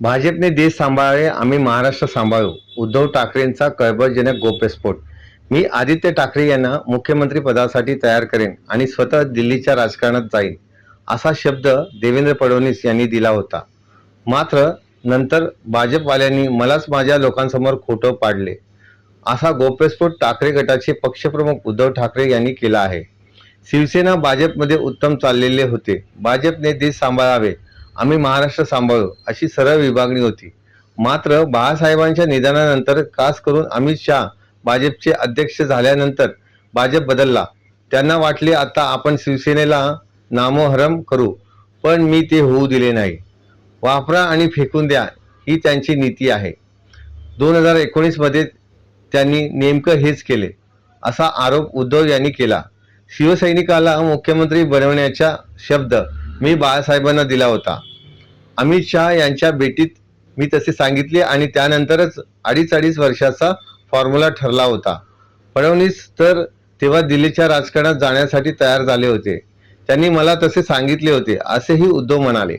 भाजपने देश सांभाळले आम्ही महाराष्ट्र सांभाळू. उद्धव ठाकरेंचा कळबळजनक गोप्यस्फोट मी आदित्य ठाकरे यांना मुख्यमंत्री पदासाठी तयार करेन आणि स्वतः दिल्लीच्या राजकारणात जाईन असा शब्द देवेंद्र फडणवीस यांनी दिला होता. मात्र नंतर भाजपवाल्यांनी मलाच माझ्या लोकांसमोर खोटं पाडले. असा गोप्यस्फोट ठाकरे गटाचे पक्षप्रमुख उद्धव ठाकरे यांनी केला आहे. शिवसेना भाजपमध्ये उत्तम चाललेले होते. भाजपने देश सांभाळावे आम्ही महाराष्ट्र सांभाळू अशी सरळ विभागणी होती. मात्र बाळासाहेबांच्या निधनानंतर खास करून अमित शहा भाजपचे अध्यक्ष झाल्यानंतर भाजप बदलला. त्यांना वाटले आता आपण शिवसेनेला नामोहरम करू पण मी ते होऊ दिले नाही. वापरा आणि फेकून द्या ही त्यांची नीती आहे. दोन हजार एकोणीसमध्ये त्यांनी नेमकं हेच केले असा आरोप उद्धव यांनी केला. शिवसैनिकाला मुख्यमंत्री बनवण्याचा शब्द मी बाळासाहेबांना दिला होता. अमित शहा यांच्या भेटीत मी तसे सांगितले आणि त्यानंतरच अडीच अडीच वर्षाचा फॉर्म्युला ठरला होता. फडणवीस तर तेव्हा दिल्लीच्या राजकारणात जाण्यासाठी तयार झाले होते. त्यांनी मला तसे सांगितले होते असेही उद्धव म्हणाले.